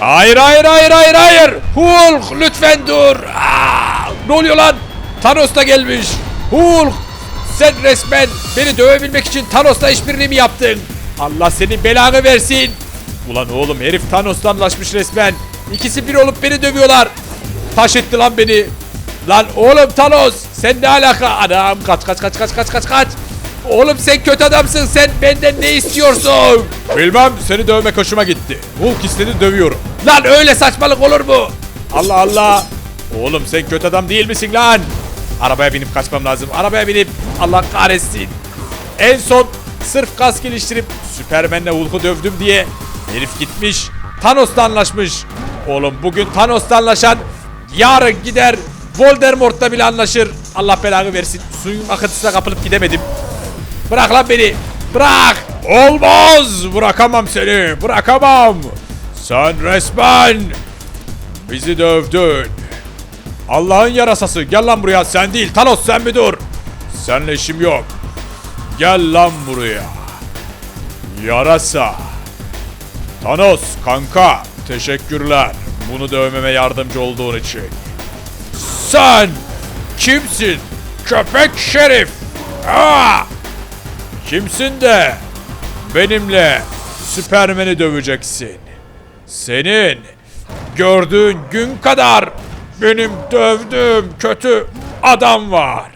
Hayır hayır hayır hayır hayır. Hulk lütfen dur. Aa, ne oluyor lan? Thanos da gelmiş. Hulk sen resmen beni dövebilmek için Thanos'la işbirliği mi yaptın? Allah senin belanı versin. Ulan oğlum herif Thanos'la anlaşmış resmen. İkisi bir olup beni dövüyorlar. Taş etti lan beni. Lan oğlum Thanos sen ne alaka? Anam kaç kaç kaç kaç kaç kaç kaç. Oğlum sen kötü adamsın sen benden ne istiyorsun? Bilmem seni dövmek hoşuma gitti. Hulk istedi dövüyorum. Lan öyle saçmalık olur mu? Allah Allah. Oğlum sen kötü adam değil misin lan? Arabaya binip kaçmam lazım. Arabaya binip Allah kahretsin. En son sırf kas geliştirip Süpermen'le Hulk'u dövdüm diye herif gitmiş Thanos'la anlaşmış. Oğlum bugün Thanos'la anlaşan yarın gider Voldemort'la bile anlaşır. Allah belanı versin. Suyun akıntısına kapılıp gidemedim. Bırak lan beni. Bırak. Olmaz. Bırakamam seni. Bırakamam. Sen resmen bizi dövdün. Allah'ın yarasası. Gel lan buraya. Sen değil. Thanos sen bir dur. Seninle işim yok. Gel lan buraya. Yarasa. Thanos kanka. Teşekkürler. Bunu dövmeme yardımcı olduğun için. Sen kimsin? Köpek şerif. Aa! Kimsin de benimle Süpermen'i döveceksin. Senin gördüğün gün kadar benim dövdüğüm kötü adam var.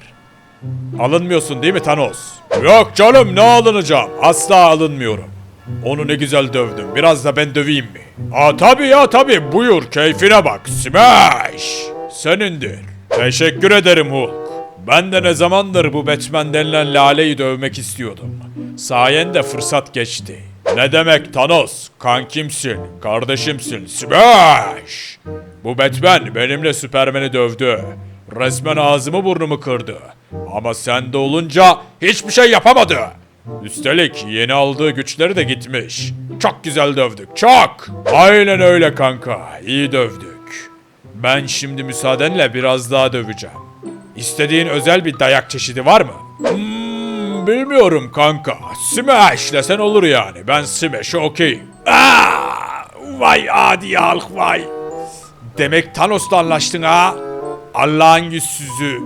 Alınmıyorsun değil mi Thanos? Yok canım ne alınacağım? Asla alınmıyorum. Onu ne güzel dövdüm. Biraz da ben döveyim mi? Aa tabii ya tabii. Buyur keyfine bak. Smash! Senindir. Teşekkür ederim Hulk. Ben de ne zamandır bu Batman denilen laleyi dövmek istiyordum. Sayende fırsat geçti. Ne demek Thanos? Kankimsin, kardeşimsin. Smash! Bu Batman benimle Süpermen'i dövdü. Resmen ağzımı burnumu kırdı. Ama sende olunca hiçbir şey yapamadı. Üstelik yeni aldığı güçleri de gitmiş. Çok güzel dövdük, çok. Aynen öyle kanka, iyi dövdük. Ben şimdi müsaadenle biraz daha döveceğim. İstediğin özel bir dayak çeşidi var mı? Hmm, bilmiyorum kanka. Smash desen olur yani. Ben Smash'e okeyim. Vay adi halk vay. Demek Thanos'la anlaştın ha? Allah'ın yüzsüzü.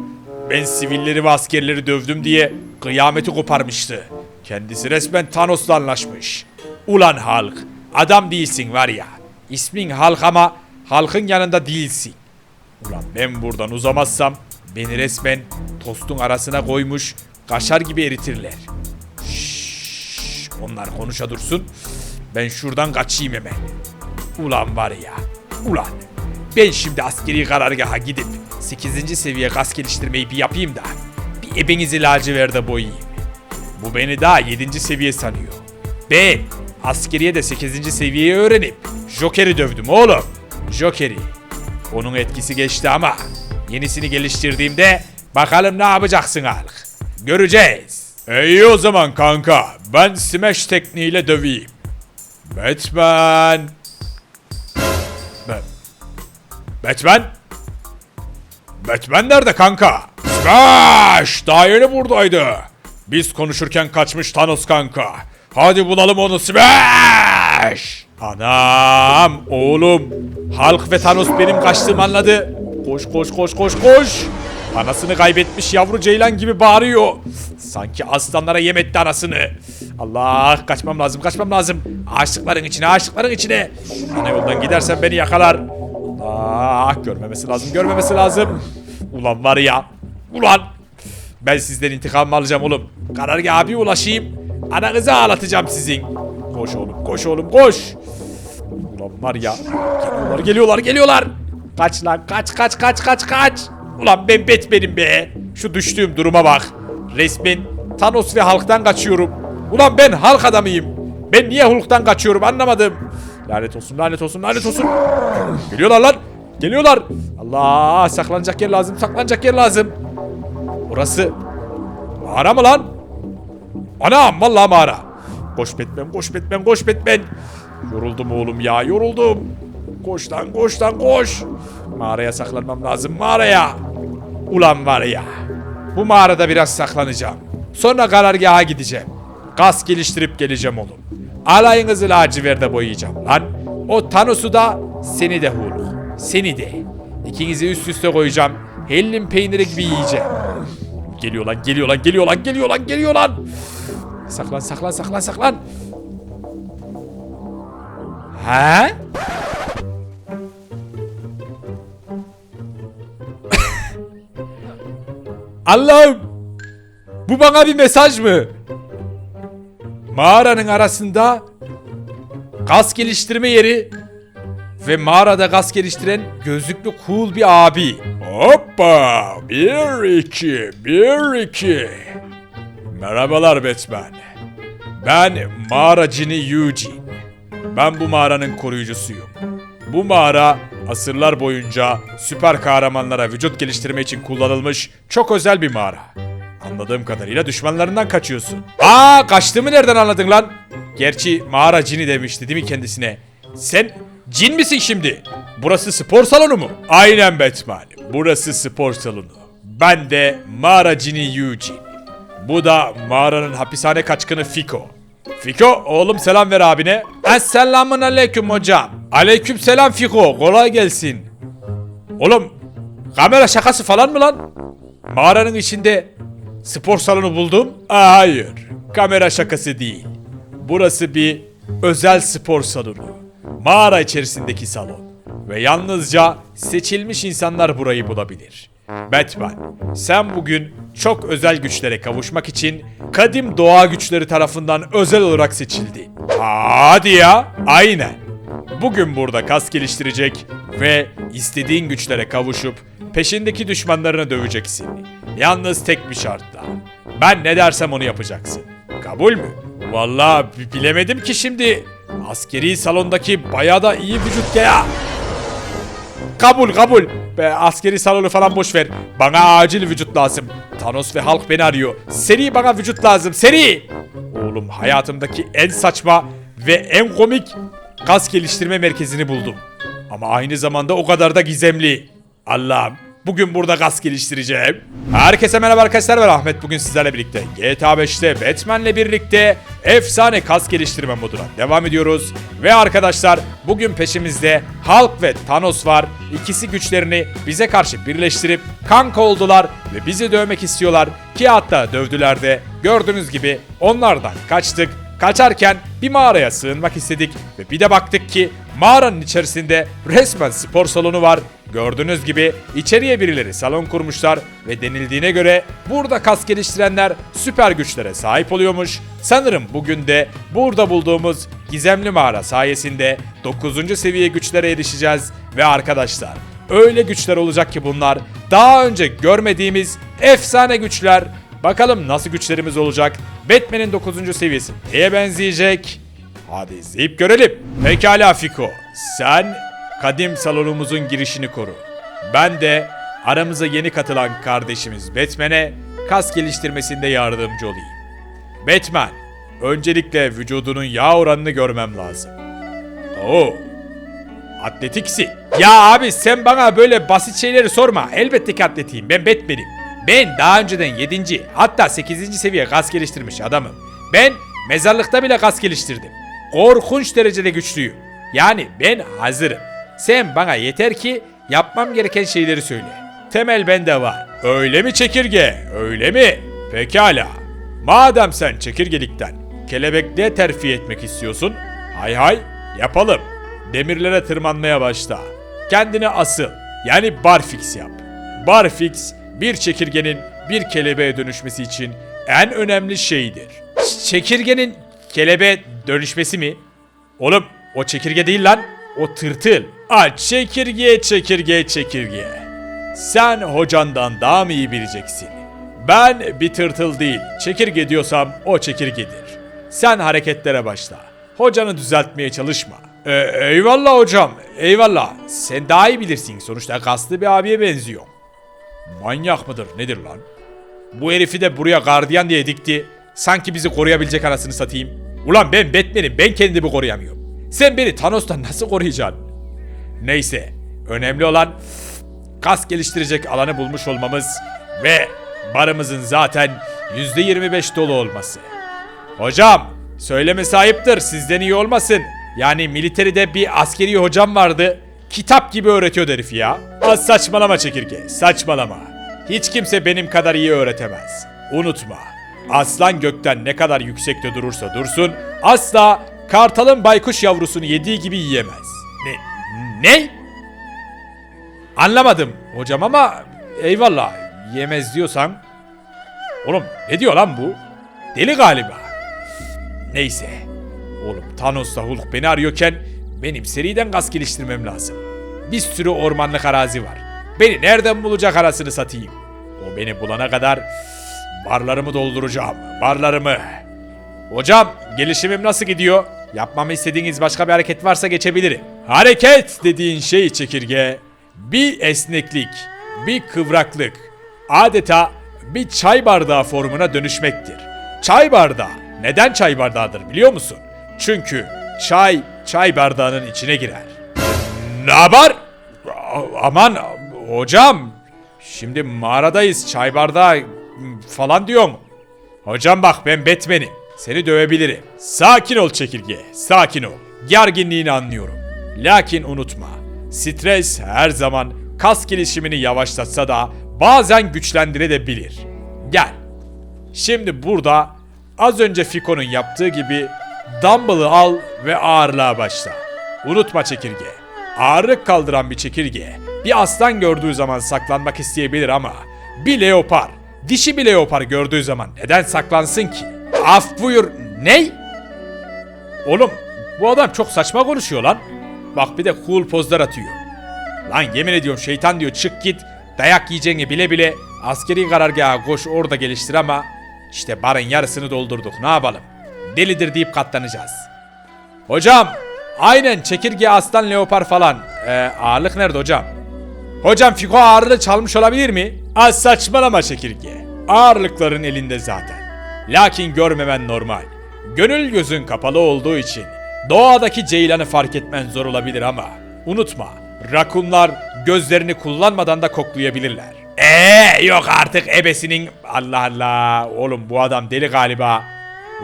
Ben sivilleri ve askerleri dövdüm diye kıyameti koparmıştı. Kendisi resmen Thanos'la anlaşmış. Ulan halk, adam değilsin var ya. İsmin halk ama halkın yanında değilsin. Ulan ben buradan uzamazsam beni resmen tostun arasına koymuş kaşar gibi eritirler. Şşş, onlar konuşa dursun. Ben şuradan kaçayım hemen. Ulan var ya. Ulan. Ben şimdi askeri karargaha gidip 8. seviye kas geliştirmeyi bir yapayım da bir ebenizi laciverde boyayayım. Bu beni daha 7. seviye sanıyor. Ben askeriye de 8. seviyeyi öğrenip Joker'i dövdüm oğlum. Joker'i. Onun etkisi geçti ama yenisini geliştirdiğimde bakalım ne yapacaksın Halk. Göreceğiz. İyi o zaman kanka. Ben smash tekniğiyle döveyim. Batman. Ba- Batman? Batman nerede kanka? Smash! Daha yeni buradaydı. Biz konuşurken kaçmış Thanos kanka. Hadi bulalım onu Smash! Anam, oğlum. Hulk ve Thanos benim kaçtığımı anladı. Koş koş koş koş koş. Anasını kaybetmiş yavru ceylan gibi bağırıyor. Sanki aslanlara yem etti anasını. Allah kaçmam lazım kaçmam lazım. Ağaçlıkların içine ağaçlıkların içine. Ana yoldan gidersen beni yakalar. Allah görmemesi lazım görmemesi lazım. Ulan var ya. Ulan. Ben sizden intikam alacağım oğlum. Karargah abi ulaşayım. Ananızı ağlatacağım sizin. Koş oğlum koş oğlum koş. Ulan var ya. Geliyorlar geliyorlar geliyorlar. Kaç lan kaç kaç kaç kaç kaç. Ulan ben Batman'im be. Şu düştüğüm duruma bak. Resmen Thanos ve Hulk'tan kaçıyorum. Ulan ben Hulk adamıyım. Ben niye Hulk'tan kaçıyorum anlamadım. Lanet olsun lanet olsun lanet olsun. Geliyorlar lan. Geliyorlar. Allah saklanacak yer lazım saklanacak yer lazım. Burası mağara mı lan? Anam vallahi mağara. Koş Batman koş Batman koş Batman. Yoruldum oğlum ya yoruldum. Koş lan koş lan koş. Mağaraya saklanmam lazım mağaraya. Ulan var ya. Bu mağarada biraz saklanacağım. Sonra karargaha gideceğim. Gaz geliştirip geleceğim oğlum. Alayınızı laciverde boyayacağım lan. O Thanos'u da seni de Hulk. Seni de. İkinizi üst üste koyacağım. Hellim peyniri gibi yiyeceğim. Geliyor lan, geliyor lan, geliyor lan, geliyor lan, geliyor lan. Saklan, saklan, saklan, saklan. He? Allah'ım! Bu bana bir mesaj mı? Mağaranın arasında gaz geliştirme yeri ve mağarada gaz geliştiren gözlüklü cool bir abi. Hoppa! Bir iki, bir iki. Merhabalar Batman. Ben mağara cini Eugene. Ben bu mağaranın koruyucusuyum. Bu mağara asırlar boyunca süper kahramanlara vücut geliştirme için kullanılmış çok özel bir mağara. Anladığım kadarıyla düşmanlarından kaçıyorsun. Aa kaçtığımı nereden anladın lan? Gerçi mağara cini demişti değil mi kendisine? Sen cin misin şimdi? Burası spor salonu mu? Aynen Batman. Burası spor salonu. Ben de mağara cini Eugene. Bu da mağaranın hapishane kaçkını Fiko. Fiko oğlum selam ver abine. Esselamun aleyküm hocam. Aleyküm selam Fiko kolay gelsin. Oğlum kamera şakası falan mı lan? Mağaranın içinde spor salonu buldum. Hayır kamera şakası değil. Burası bir özel spor salonu. Mağara içerisindeki salon. Ve yalnızca seçilmiş insanlar burayı bulabilir. Batman, sen bugün çok özel güçlere kavuşmak için kadim doğa güçleri tarafından özel olarak seçildin. Hadi ya, aynen. Bugün burada kas geliştirecek ve istediğin güçlere kavuşup peşindeki düşmanlarını döveceksin. Yalnız tek bir şartla. Ben ne dersem onu yapacaksın. Kabul mü? Vallahi bi- bilemedim ki şimdi. Askeri salondaki bayağı da iyi vücut ya. Kabul kabul. Be askeri salonu falan boş ver. Bana acil vücut lazım. Thanos ve Hulk beni arıyor. Seri bana vücut lazım. Seri. Oğlum hayatımdaki en saçma ve en komik kas geliştirme merkezini buldum. Ama aynı zamanda o kadar da gizemli. Allah'ım bugün burada kas geliştireceğim. Herkese merhaba arkadaşlar ben Ahmet bugün sizlerle birlikte GTA 5'te Batman'le birlikte efsane kas geliştirme moduna devam ediyoruz. Ve arkadaşlar bugün peşimizde Hulk ve Thanos var. İkisi güçlerini bize karşı birleştirip kanka oldular ve bizi dövmek istiyorlar. Ki hatta dövdüler de gördüğünüz gibi onlardan kaçtık. Kaçarken bir mağaraya sığınmak istedik ve bir de baktık ki mağaranın içerisinde resmen spor salonu var. Gördüğünüz gibi içeriye birileri salon kurmuşlar ve denildiğine göre burada kas geliştirenler süper güçlere sahip oluyormuş. Sanırım bugün de burada bulduğumuz gizemli mağara sayesinde 9. seviye güçlere erişeceğiz ve arkadaşlar öyle güçler olacak ki bunlar daha önce görmediğimiz efsane güçler Bakalım nasıl güçlerimiz olacak? Batman'in 9. seviyesi neye benzeyecek? Hadi izleyip görelim. Pekala Fiko. Sen kadim salonumuzun girişini koru. Ben de aramıza yeni katılan kardeşimiz Batman'e kas geliştirmesinde yardımcı olayım. Batman, öncelikle vücudunun yağ oranını görmem lazım. Oo, atletiksi. Ya abi sen bana böyle basit şeyleri sorma. Elbette ki atletiyim. Ben Batman'im. Ben daha önceden 7. hatta 8. seviye kas geliştirmiş adamım. Ben mezarlıkta bile kas geliştirdim. Korkunç derecede güçlüyüm. Yani ben hazırım. Sen bana yeter ki yapmam gereken şeyleri söyle. Temel bende var. Öyle mi çekirge? Öyle mi? Pekala. Madem sen çekirgelikten kelebekle terfi etmek istiyorsun, hay hay yapalım. Demirlere tırmanmaya başla. Kendini asıl yani barfix yap. Barfix bir çekirgenin bir kelebeğe dönüşmesi için en önemli şeydir. Çekirgenin kelebeğe dönüşmesi mi? Oğlum o çekirge değil lan. O tırtıl. A çekirge çekirge çekirge. Sen hocandan daha mı iyi bileceksin? Ben bir tırtıl değil. Çekirge diyorsam o çekirgedir. Sen hareketlere başla. Hocanı düzeltmeye çalışma. E, eyvallah hocam. Eyvallah. Sen daha iyi bilirsin. Sonuçta kaslı bir abiye benziyor. Manyak mıdır nedir lan? Bu herifi de buraya gardiyan diye dikti. Sanki bizi koruyabilecek anasını satayım. Ulan ben Batman'im ben kendimi koruyamıyorum. Sen beni Thanos'tan nasıl koruyacaksın? Neyse. Önemli olan kas geliştirecek alanı bulmuş olmamız ve barımızın zaten %25 dolu olması. Hocam söyleme sahiptir sizden iyi olmasın. Yani militeride bir askeri hocam vardı. Kitap gibi öğretiyor herif ya. Az saçmalama çekirge, saçmalama. Hiç kimse benim kadar iyi öğretemez. Unutma. Aslan gökten ne kadar yüksekte durursa dursun asla kartalın baykuş yavrusunu yediği gibi yiyemez. Ne? Ne? Anlamadım hocam ama eyvallah yemez diyorsan. Oğlum ne diyor lan bu? Deli galiba. Neyse. Oğlum Thanos'la Hulk beni arıyorken benim seriden gaz geliştirmem lazım. Bir sürü ormanlık arazi var. Beni nereden bulacak arasını satayım. O beni bulana kadar barlarımı dolduracağım. Barlarımı. Hocam gelişimim nasıl gidiyor? Yapmamı istediğiniz başka bir hareket varsa geçebilirim. Hareket dediğin şey çekirge bir esneklik, bir kıvraklık, adeta bir çay bardağı formuna dönüşmektir. Çay bardağı. Neden çay bardağıdır biliyor musun? Çünkü çay çay bardağının içine girer. Ne haber? Aman hocam. Şimdi mağaradayız. Çay bardağı falan diyorum. Hocam bak ben Batman'im. Seni dövebilirim. Sakin ol çekirge. Sakin ol. Gerginliğini anlıyorum. Lakin unutma. Stres her zaman kas gelişimini yavaşlatsa da bazen güçlendirebilir. Gel. Şimdi burada az önce Fiko'nun yaptığı gibi dumbbell'ı al ve ağırlığa başla. Unutma çekirge. Ağırlık kaldıran bir çekirge bir aslan gördüğü zaman saklanmak isteyebilir ama bir leopar, dişi bir leopar gördüğü zaman neden saklansın ki? Af buyur. Ney? Oğlum bu adam çok saçma konuşuyor lan. Bak bir de cool pozlar atıyor. Lan yemin ediyorum şeytan diyor çık git dayak yiyeceğini bile bile askeri karargaha koş orada geliştir ama işte barın yarısını doldurduk ne yapalım. Delidir deyip katlanacağız. Hocam aynen çekirge aslan leopar falan. Ee, ağırlık nerede hocam? Hocam Fiko ağırlığı çalmış olabilir mi? Az saçmalama çekirge. Ağırlıkların elinde zaten. Lakin görmemen normal. Gönül gözün kapalı olduğu için doğadaki ceylanı fark etmen zor olabilir ama unutma rakunlar gözlerini kullanmadan da koklayabilirler. Eee yok artık ebesinin Allah Allah oğlum bu adam deli galiba.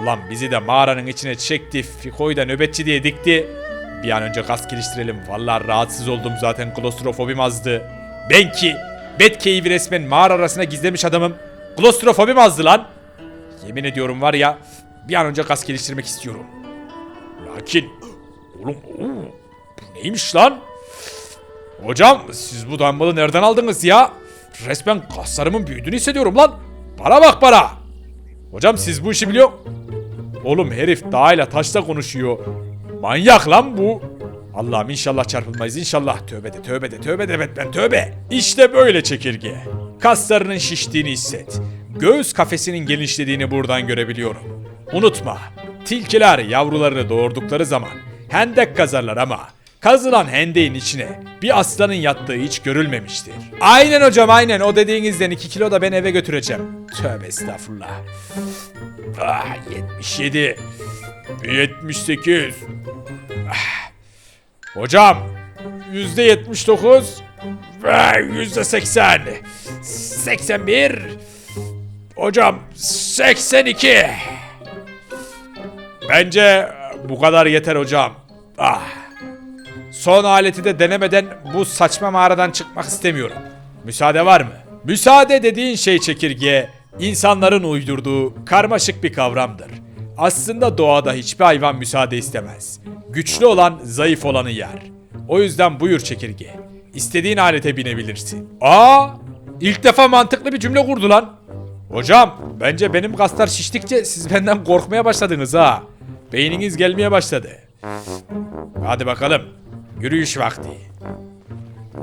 Ulan bizi de mağaranın içine çekti Fiko'yu da nöbetçi diye dikti. Bir an önce gaz geliştirelim. Vallahi rahatsız oldum zaten klostrofobim azdı. Ben ki Batcave'i resmen mağara arasına gizlemiş adamım. Klostrofobim azdı lan. Yemin ediyorum var ya bir an önce gaz geliştirmek istiyorum. Lakin oğlum oo, bu neymiş lan? Hocam siz bu dumbbell'ı nereden aldınız ya? Resmen kaslarımın büyüdüğünü hissediyorum lan. Bana bak bana. Hocam siz bu işi biliyor. Oğlum herif dağıyla taşla konuşuyor. Manyak lan bu. Allah'ım inşallah çarpılmayız inşallah. Tövbe de tövbe de tövbe de Batman tövbe. İşte böyle çekirge. Kaslarının şiştiğini hisset. Göğüs kafesinin genişlediğini buradan görebiliyorum. Unutma. Tilkiler yavrularını doğurdukları zaman hendek kazarlar ama kazılan hendeğin içine bir aslanın yattığı hiç görülmemiştir. Aynen hocam aynen o dediğinizden 2 kilo da ben eve götüreceğim. Tövbe estağfurullah. Ah 77. 78. Ah. Hocam yüzde 79 ve yüzde 80. 81. Hocam 82. Bence bu kadar yeter hocam. Ah. Son aleti de denemeden bu saçma mağaradan çıkmak istemiyorum. Müsaade var mı? Müsaade dediğin şey çekirge, insanların uydurduğu karmaşık bir kavramdır. Aslında doğada hiçbir hayvan müsaade istemez. Güçlü olan zayıf olanı yer. O yüzden buyur çekirge. İstediğin alete binebilirsin. Aa! İlk defa mantıklı bir cümle kurdu lan. Hocam, bence benim kaslar şiştikçe siz benden korkmaya başladınız ha. Beyniniz gelmeye başladı. Hadi bakalım. Yürüyüş vakti.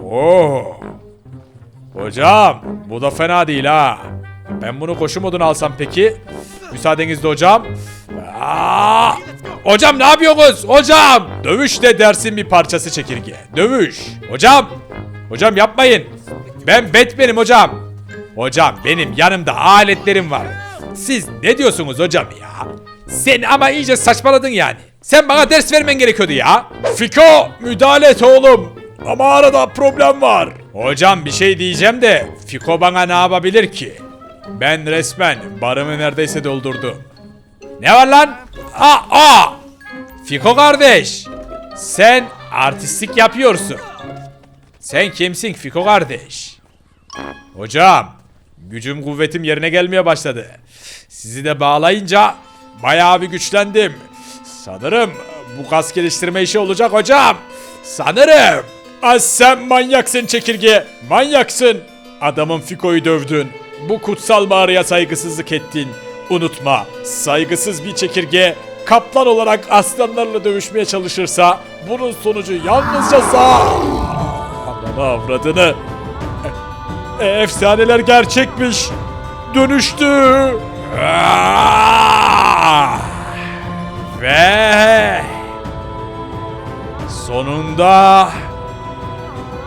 Oo. Hocam, bu da fena değil ha. Ben bunu koşu moduna alsam peki? Müsaadenizle hocam. Aa! Hocam ne yapıyorsunuz? Hocam! Dövüş de dersin bir parçası çekirge. Dövüş. Hocam! Hocam yapmayın. Ben Batman'im hocam. Hocam benim yanımda aletlerim var. Siz ne diyorsunuz hocam ya? Sen ama iyice saçmaladın yani. Sen bana ders vermen gerekiyordu ya. Fiko müdahale et oğlum. Ama arada problem var. Hocam bir şey diyeceğim de Fiko bana ne yapabilir ki? Ben resmen barımı neredeyse doldurdum. Ne var lan? Aa, aa! Fiko kardeş. Sen artistlik yapıyorsun. Sen kimsin Fiko kardeş? Hocam, gücüm kuvvetim yerine gelmeye başladı. Sizi de bağlayınca bayağı bir güçlendim. Sanırım bu kas geliştirme işi olacak hocam. Sanırım. Az sen manyaksın çekirge. Manyaksın. Adamın Fiko'yu dövdün. Bu kutsal mağaraya saygısızlık ettin. Unutma, saygısız bir çekirge kaplan olarak aslanlarla dövüşmeye çalışırsa bunun sonucu yalnızca sağ... Ananı avradını. E, efsaneler gerçekmiş. Dönüştü. Ah! Ve sonunda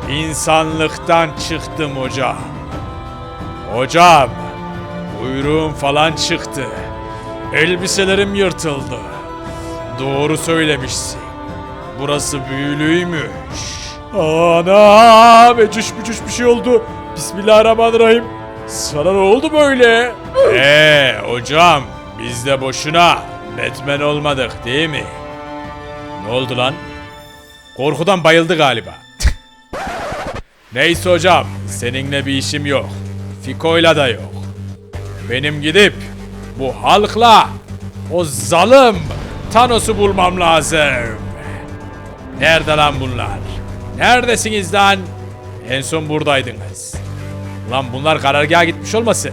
insanlıktan çıktım hocam. Hocam, kuyruğum falan çıktı. Elbiselerim yırtıldı. Doğru söylemişsin. Burası büyülüymüş. Ana becüş becüş bir şey oldu. Bismillahirrahmanirrahim. Sana ne oldu böyle? Eee hocam biz de boşuna Batman olmadık değil mi? Ne oldu lan? Korkudan bayıldı galiba. Neyse hocam seninle bir işim yok. Fiko'yla da yok. Benim gidip bu halkla o zalim Thanos'u bulmam lazım. Nerede lan bunlar? Neredesiniz lan? En son buradaydınız. Lan bunlar karargaha gitmiş olmasın?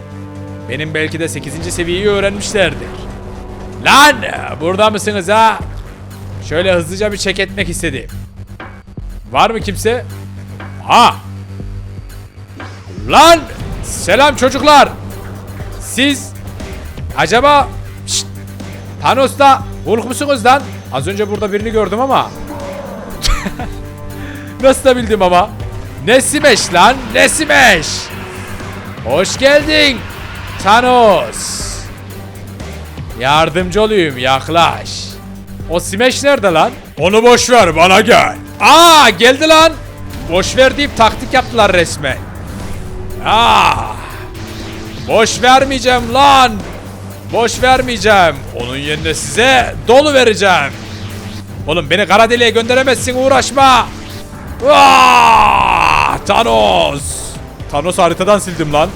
Benim belki de 8. seviyeyi öğrenmişlerdir. Lan burada mısınız ha? Şöyle hızlıca bir çek etmek istedim. Var mı kimse? Ha! Lan! Selam çocuklar! Siz acaba Şşt! Thanos'ta Hulk musunuz lan? Az önce burada birini gördüm ama. Nasıl da bildim ama. Ne Smash lan? Ne Smash? Hoş geldin Thanos. Yardımcı olayım yaklaş. O Smash nerede lan? Onu boş ver bana gel. Aa geldi lan. Boş ver deyip taktik yaptılar resmen. Aa. Boş vermeyeceğim lan. Boş vermeyeceğim. Onun yerine size dolu vereceğim. Oğlum beni kara deliğe gönderemezsin uğraşma. Aa, Thanos. Thanos haritadan sildim lan.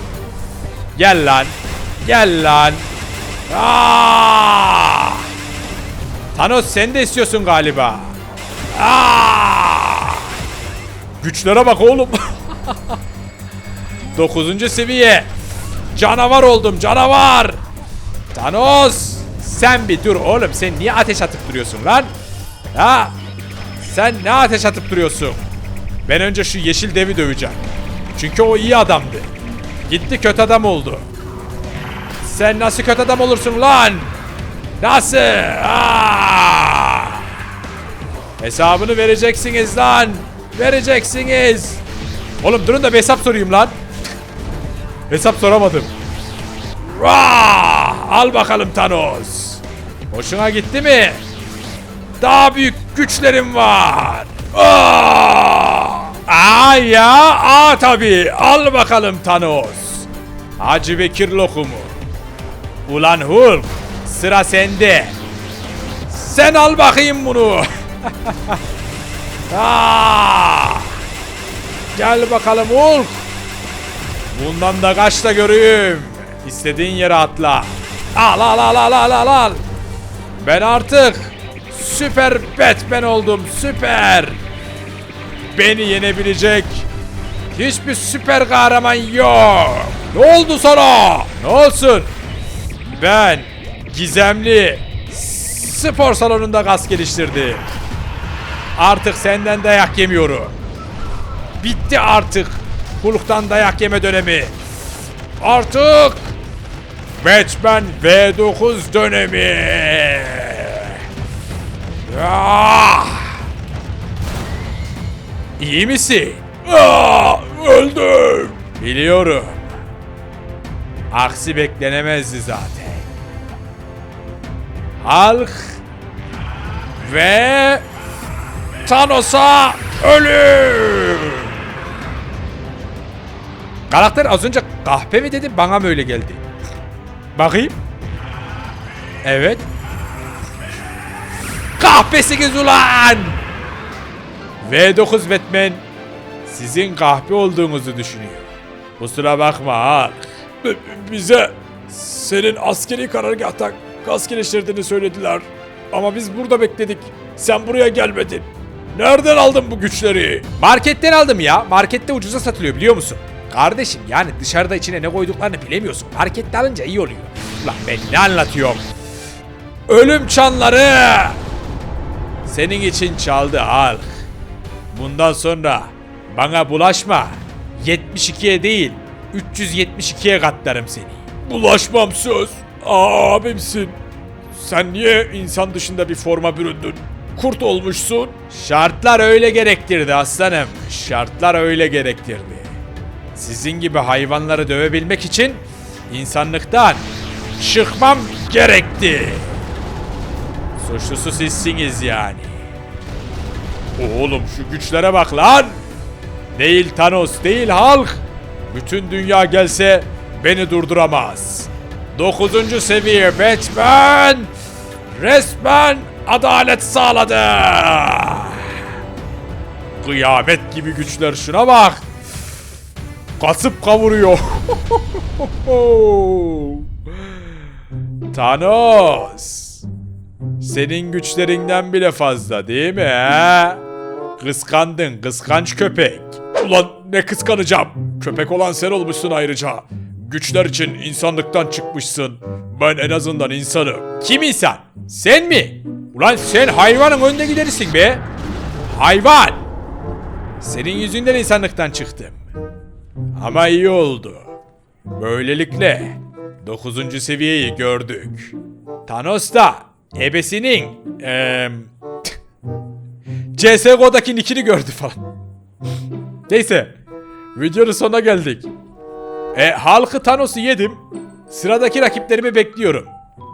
Gel lan. Gel lan. Aa! Thanos sen de istiyorsun galiba. Aa! Güçlere bak oğlum. 9. seviye. Canavar oldum canavar. Thanos sen bir dur oğlum sen niye ateş atıp duruyorsun lan? Ha? Sen ne ateş atıp duruyorsun? Ben önce şu yeşil devi döveceğim. Çünkü o iyi adamdı. Gitti kötü adam oldu. Sen nasıl kötü adam olursun lan? Nasıl? Aa! Hesabını vereceksiniz lan. Vereceksiniz. Oğlum durun da bir hesap sorayım lan. hesap soramadım. Vah! Al bakalım Thanos. Hoşuna gitti mi? Daha büyük güçlerim var. Aa! Aa ya, aa tabii. Al bakalım Thanos. Hacı Bekir lokumu. Ulan Hulk, sıra sende. Sen al bakayım bunu. Gel bakalım Hulk. Bundan da kaç da göreyim. İstediğin yere atla. Al al al al al al al. Ben artık süper Batman oldum süper. Beni yenebilecek hiçbir süper kahraman yok. Ne oldu sana? Ne olsun? Ben gizemli spor salonunda kas geliştirdim. Artık senden dayak yemiyorum. Bitti artık Hulk'tan dayak yeme dönemi. Artık Batman V9 dönemi. Ah! İyi misin? Ah, öldüm. Biliyorum. Aksi beklenemezdi zaten. Hulk ve Thanos'a ölüm. Karakter az önce kahpe mi dedi bana mı öyle geldi? Bakayım. Evet. Kahpesiniz ulan! V9 Batman sizin kahpe olduğunuzu düşünüyor. Kusura bakma Hulk. Bize senin askeri karargahta gaz geliştirdiğini söylediler. Ama biz burada bekledik. Sen buraya gelmedin. Nereden aldın bu güçleri? Marketten aldım ya. Markette ucuza satılıyor biliyor musun? Kardeşim yani dışarıda içine ne koyduklarını bilemiyorsun. Markette alınca iyi oluyor. Lan ben ne anlatıyorum? Ölüm çanları! Senin için çaldı Hulk. Bundan sonra bana bulaşma. 72'ye değil 372'ye katlarım seni. Bulaşmam söz. Abimsin. Sen niye insan dışında bir forma büründün? Kurt olmuşsun. Şartlar öyle gerektirdi aslanım. Şartlar öyle gerektirdi. Sizin gibi hayvanları dövebilmek için insanlıktan çıkmam gerekti. Suçlusu sizsiniz yani. Oğlum şu güçlere bak lan. Değil Thanos, değil Hulk. Bütün dünya gelse beni durduramaz. 9. seviye Batman resmen adalet sağladı. Kıyamet gibi güçler şuna bak. Kasıp kavuruyor. Thanos. Senin güçlerinden bile fazla değil mi he? Kıskandın kıskanç köpek. Ulan ne kıskanacağım. Köpek olan sen olmuşsun ayrıca. Güçler için insanlıktan çıkmışsın. Ben en azından insanım. Kim insan? Sen mi? Ulan sen hayvanın önde giderisin be. Hayvan. Senin yüzünden insanlıktan çıktım. Ama iyi oldu. Böylelikle 9. seviyeyi gördük. Thanos da ebesinin eee CSGO'daki nickini gördü falan. Neyse. Videonun sonuna geldik. E halkı Thanos'u yedim. Sıradaki rakiplerimi bekliyorum.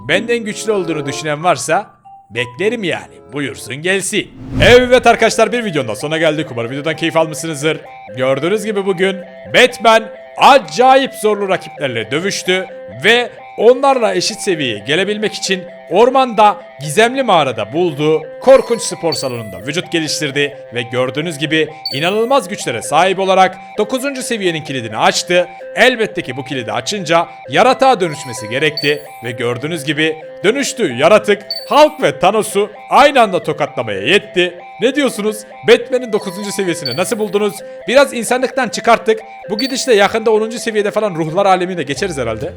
Benden güçlü olduğunu düşünen varsa beklerim yani. Buyursun gelsin. Evet arkadaşlar bir videonun daha sonuna geldik. Umarım videodan keyif almışsınızdır. Gördüğünüz gibi bugün Batman acayip zorlu rakiplerle dövüştü ve onlarla eşit seviyeye gelebilmek için ormanda gizemli mağarada bulduğu korkunç spor salonunda vücut geliştirdi ve gördüğünüz gibi inanılmaz güçlere sahip olarak 9. seviyenin kilidini açtı. Elbette ki bu kilidi açınca yaratığa dönüşmesi gerekti ve gördüğünüz gibi dönüştüğü yaratık Hulk ve Thanos'u aynı anda tokatlamaya yetti. Ne diyorsunuz? Batman'in 9. seviyesini nasıl buldunuz? Biraz insanlıktan çıkarttık. Bu gidişle yakında 10. seviyede falan ruhlar alemine geçeriz herhalde.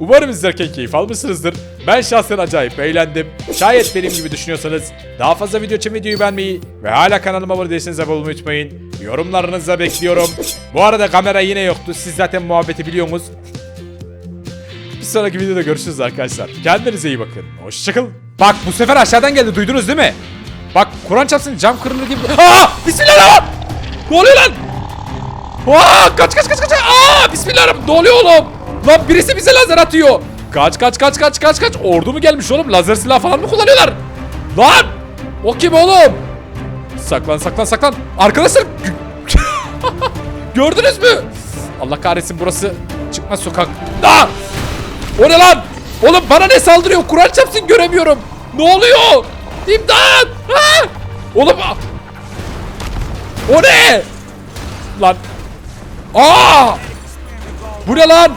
Umarım izlerken keyif almışsınızdır. Ben şahsen acayip eğlendim. Şayet benim gibi düşünüyorsanız daha fazla video için videoyu beğenmeyi ve hala kanalıma abone değilseniz abone olmayı unutmayın. Yorumlarınızı bekliyorum. Bu arada kamera yine yoktu. Siz zaten muhabbeti biliyorsunuz. Bir sonraki videoda görüşürüz arkadaşlar. Kendinize iyi bakın. Hoşçakalın. Bak bu sefer aşağıdan geldi duydunuz değil mi? Bak Kur'an çarpsın cam kırılır gibi. Aa! Bismillahirrahmanirrahim. Ne oluyor lan? Aa! Kaç kaç kaç kaç. Aa! Bismillahirrahmanirrahim. Ne oluyor oğlum? Lan birisi bize lazer atıyor. Kaç kaç kaç kaç kaç kaç. Ordu mu gelmiş oğlum? Lazer silah falan mı kullanıyorlar? Lan! O kim oğlum? Saklan saklan saklan. Arkadaşlar Gördünüz mü? Allah kahretsin burası çıkmaz sokak. Aa! O ne lan? Oğlum bana ne saldırıyor? Kur'an çapsın göremiyorum. Ne oluyor? İmdat! Aa! Oğlum O ne? Lan. Aa! Bu ne lan?